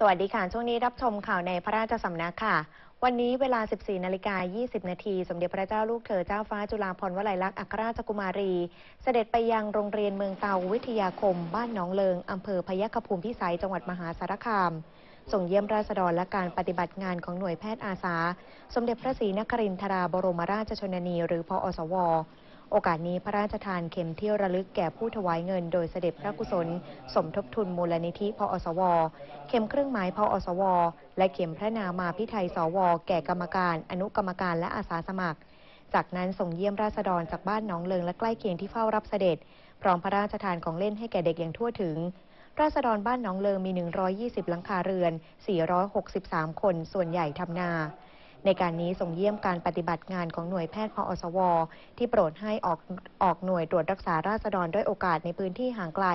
สวัสดีค่ะ ช่วงนี้รับชมข่าวในพระราชสำนักค่ะ วันนี้เวลา 14 นาฬิกา 20 นาที สมเด็จพระเจ้าลูกเธอเจ้าฟ้าจุฬาภรณ์วลัยลักษณ์อัครราชกุมารี เสด็จไปยังโรงเรียนเมืองเตาวิทยาคม บ้านหนองเลิง อำเภอพยัคฆภูมิพิสัย จังหวัดมหาสารคาม ส่งเยี่ยมราษฎรและการปฏิบัติงานของหน่วยแพทย์อาสา สมเด็จพระศรีนครินทราบรมราชชนนี หรือพออสว โอกาสนี้พระราชทานเข็มเที่ยวระลึกแก่ผู้ถวายเงิน โดยเสด็จพระกุศล สมทบทุนมูลนิธิพออสว เข็มเครื่องหมายพออสว และเข็มพระนามาพิไทยสว แก่กรรมการ อนุกรรมการและอาสาสมัคร จากนั้นส่งเยี่ยมราษฎรจากบ้านหนองเลิงและใกล้เคียงที่เฝ้ารับเสด็จ พร้อมพระราชทานของเล่นให้แก่เด็กอย่างทั่วถึงราษฎรบ้านหนองเลิงมี 120 หลังคาเรือน 463 คน ส่วนใหญ่ทำนา ในการนี้ส่งเยี่ยมการปฏิบัติงานของหน่วยแพทย์พออสว ที่โปรดให้ออกออกหน่วยตรวจรักษาราษฎรด้วยโอกาสในพื้นที่ห่างไกล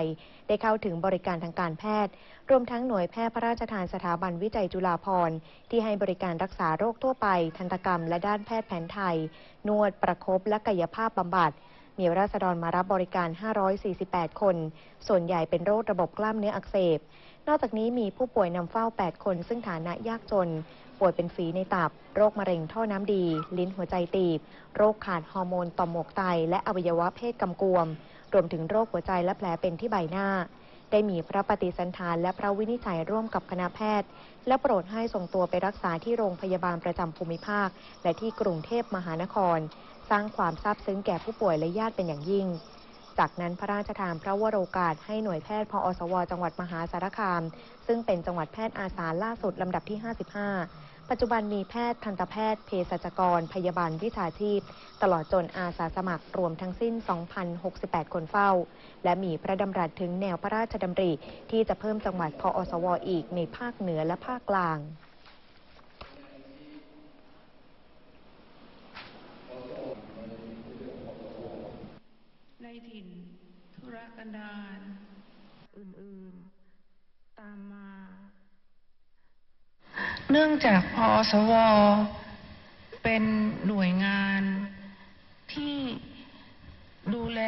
ได้เข้าถึงบริการทางการแพทย์ รวมทั้งหน่วยแพทย์พระราชทานสถาบันวิจัยจุฬาภรณ์ที่ให้บริการรักษาโรคทั่วไป ทันตกรรม และด้านแพทย์แผนไทย นวดประคบและกายภาพบำบัดมีราษฎรมารับบริการ 548 คน ส่วนใหญ่เป็นโรคระบบกล้ามเนื้ออักเสบ นอกจากนี้มีผู้ป่วยนำเฝ้า 8 คน ซึ่งฐานะยากจน ป่วยเป็นฝีในตับ โรคมะเร็งท่อน้ำดี ลิ้นหัวใจตีบ โรคขาดฮอร์โมนต่อมหมวกไต และอวัยวะเพศกำกวม รวมถึงโรคหัวใจและแผลเป็นที่ใบหน้า ได้มีพระปฏิสันฐานและพระวินิจฉัยร่วมกับคณะแพทย์ และโปรดให้ส่งตัวไปรักษาที่โรงพยาบาลประจำภูมิภาค และที่กรุงเทพมหานคร สร้างความซาบซึ้งแก่ผู้ป่วยและญาติเป็นอย่างยิ่งจากนั้นพระราชทานพระวโรกาสให้หน่วยแพทย์พออสว จังหวัดมหาสารคาม ซึ่งเป็นจังหวัดแพทย์อาสาล่าสุดลำดับที่ 55 ปัจจุบันมีแพทย์ทันตแพทย์เภสัชกร พยาบาลวิชาชีพ ตลอดจนอาสาสมัครรวมทั้งสิ้น 2,068 คนเฝ้า และมีพระดำรัสถึงแนวพระราชดำริ ที่จะเพิ่มจังหวัดพออสวอีกในภาคเหนือและภาคกลางในถิ่นธุรกันดารอื่นๆ ตามมา เนื่องจากพอสว เป็นหน่วยงานที่ดูแล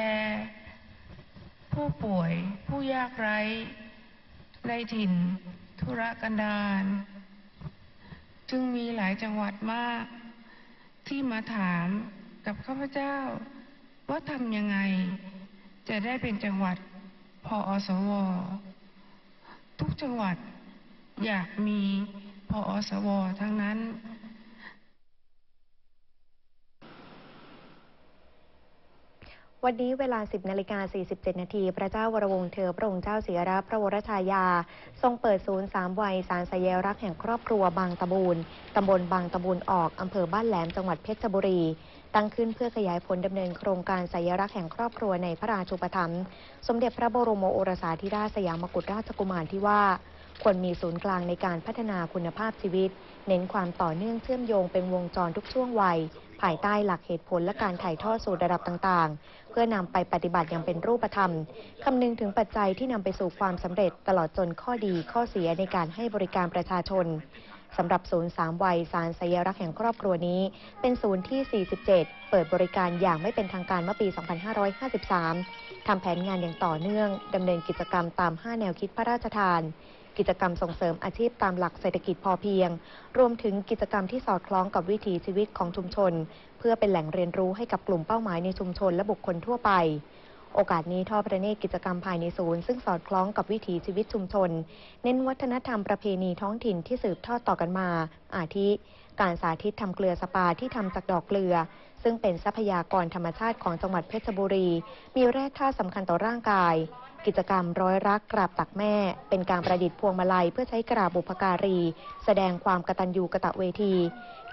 ผู้ป่วยผู้ยากไร้ ในถิ่นธุรกันดารจึงมีหลายจังหวัดมาก ที่มาถามกับข้าพเจ้า ว่าทำยังไง จะได้เป็นจังหวัดพออสว ทุกจังหวัดอยากมี พออสวทั้งนั้น วันนี้เวลา 10นาฬิกา47 นาที พระเจ้าวรวงศ์เธอพระองค์เจ้าเสียรับพระวรชายา ทรงเปิดศูนย์สามวัยสารสยรักแห่งครอบครัวบางตะบูนตำบลบางตะบูนออกอำเภอบ้านแหลมจังหวัดเพชรบุรีตั้งขึ้นเพื่อขยายผลดำเนินโครงการสยรักแห่งครอบครัวในพระราชูปถัมภ์สมเด็จพระบรมโอรสาธิราชสยามกุฎราชกุมารที่ว่า ควรมีศูนย์กลางในการพัฒนาคุณภาพชีวิต เน้นความต่อเนื่องเชื่อมโยงเป็นวงจรทุกช่วงวัย ภายใต้หลักเหตุผลและการถ่ายทอดสู่ระดับต่างๆ เพื่อนำไปปฏิบัติอย่างเป็นรูปธรรมคำนึงถึงปัจจัยที่นำไปสู่ความสำเร็จตลอดจนข้อดีข้อเสียในการให้บริการประชาชนสำหรับศูนย์สามวัยสารสยรักษ์แห่งครอบครัวนี้ เป็นศูนย์ที่ 47 เปิดบริการอย่างไม่เป็นทางการเมื่อปี 2553 ทำแผนงานอย่างต่อเนื่อง ดำเนินกิจกรรมตาม 5 แนวคิดพระราชทาน กิจกรรมส่งเสริมอาชีพตามหลักเศรษฐกิจพอเพียง รวมถึงกิจกรรมที่สอดคล้องกับวิถีชีวิตของชุมชน เพื่อเป็นแหล่งเรียนรู้ให้กับกลุ่มเป้าหมายในชุมชนและบุคคลทั่วไป โอกาสนี้ทอดพระเนตรกิจกรรมภายในศูนย์ ซึ่งสอดคล้องกับวิถีชีวิตชุมชน เน้นวัฒนธรรมประเพณีท้องถิ่นที่สืบทอดต่อกันมา อาทิ การสาธิตทำเกลือสปาที่ทำจากดอกเกลือ ซึ่งเป็นทรัพยากรธรรมชาติของจังหวัดเพชรบุรี มีแร่ธาตุสำคัญต่อร่างกาย กิจกรรมร้อยรักกราบตักแม่ เป็นการประดิษฐ์พวงมาลัยเพื่อใช้กราบบุพการี แสดงความกตัญญูกตเวที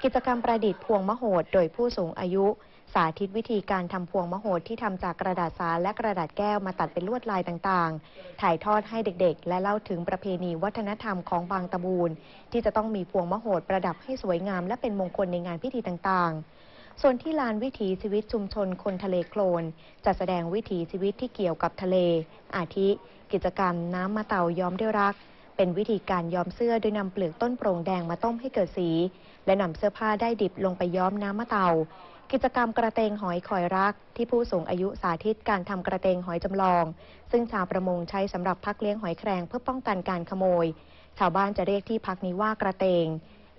กิจกรรมประดิษฐ์พวงมโหดโดยผู้สูงอายุ สาธิตวิธีการทำพวงมโหดที่ทำจากกระดาษสารและกระดาษแก้วมาตัดเป็นลวดลายต่างๆ ถ่ายทอดให้เด็กๆ และเล่าถึงประเพณีวัฒนธรรมของบางตะบูนที่จะต้องมีพวงมโหดประดับให้สวยงามและเป็นมงคลในงานพิธีต่างๆ ส่วนที่ลานวิถีชีวิตชุมชนคนทะเลโคลนจะแสดงวิถีชีวิตที่เกี่ยวกับทะเล อาทิ กิจกรรมน้ำมะเต่าย้อมด้วยรัก เป็นวิธีการย้อมเสื้อโดยนำเปลือกต้นโปร่งแดงมาต้มให้เกิดสี และนำเสื้อผ้าได้ดิบลงไปย้อมน้ำมะเตากิจกรรมกระเตงหอยคอยรัก ที่ผู้สูงอายุสาธิตการทำกระเตงหอยจำลอง ซึ่งชาวประมงใช้สำหรับพักเลี้ยงหอยแครงเพื่อป้องกันการขโมย ชาวบ้านจะเรียกที่พักนี้ว่ากระเตง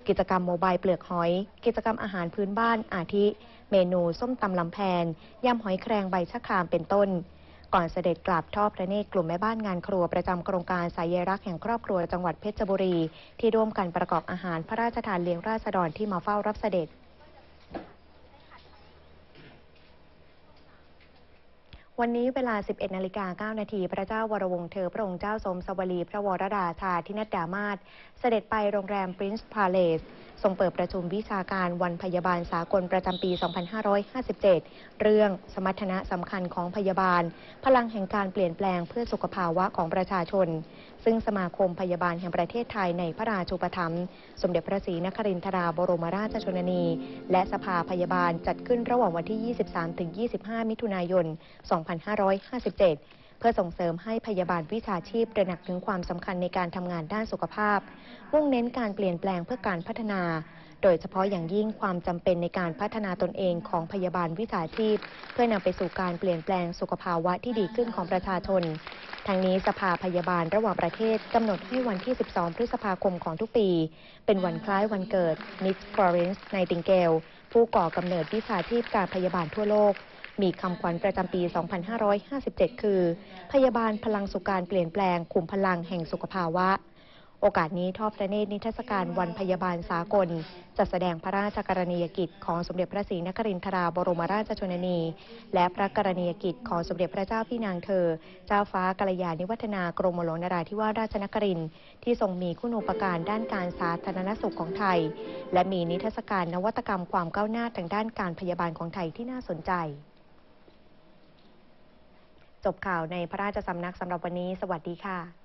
กิจกรรมโมบายเปลือกหอย กิจกรรมอาหารพื้นบ้านอาทิ เมนูส้มตำลำแพนยำหอยแครงใบชะครามเป็นต้น ก่อนเสด็จกลับทอดพระเนตรกลุ่มแม่บ้านงานครัวประจำโครงการสายใยรักแห่งครอบครัวจังหวัดเพชรบุรี ที่ร่วมกันประกอบอาหารพระราชทานเลี้ยงราษฎรที่มาเฝ้ารับเสด็จ วันนี้เวลา 11 นาฬิกา 9 นาที พระเจ้าวรวงศ์เธอ พระองค์เจ้าสมสวลี พระวรราชาทินัดดามาศ เสด็จไปโรงแรม Prince Palace ทรงเปิดประชุมวิชาการวันพยาบาลสากลประจำปี 2557 เรื่องสมรรถนะสำคัญของพยาบาล พลังแห่งการเปลี่ยนแปลงเพื่อสุขภาวะของประชาชน ซึ่งสมาคมพยาบาลแห่งประเทศไทยในพระราชูปถัมภ์สมเด็จพระศรีนครินทราบรมราชชนนี และสภาพยาบาลจัดขึ้นระหว่างวันที่ 23-25 มิถุนายน 2557เพื่อส่งเสริมให้พยาบาลวิชาชีพตระหนักถึงความสำคัญในการทำงานด้านสุขภาพมุ่งเน้นการเปลี่ยนแปลงเพื่อการพัฒนา โดยเฉพาะอย่างยิ่งความจำเป็นในการพัฒนาตนเองของพยาบาลวิชาชีพ เพื่อนำไปสู่การเปลี่ยนแปลงสุขภาวะที่ดีขึ้นของประชาชนทางนี้สภาพยาบาลระหว่างประเทศกำหนดให้วันที่ 12 พฤษภาคมของทุกปี เป็นวันคล้ายวันเกิด Miss Florence Nightingale ผู้ก่อกำเนิดวิชาชีพการพยาบาลทั่วโลก มีคำขวัญประจำปี 2557 คือ พยาบาลพลังสู่การเปลี่ยนแปลงขุมพลังแห่งสุขภาวะ โอกาสนี้ทอดพระเนตรนิทรรศการวันพยาบาลสากล จัดแสดงพระราชกรณียกิจของสมเด็จพระศรีนครินทราบรมราชชนนี และพระกรณียกิจของสมเด็จพระเจ้าพี่นางเธอ เจ้าฟ้ากัลยาณิวัฒนากรมหลวงนราธิวาสราชนครินทร์ที่ทรงมีคุณูปการด้านการสาธารณสุขของไทย และมีนิทรรศการนวัตกรรมความก้าวหน้าทางด้านการพยาบาลของไทยที่น่าสนใจจบข่าวในพระราชสำนักสำหรับวันนี้ สวัสดีค่ะ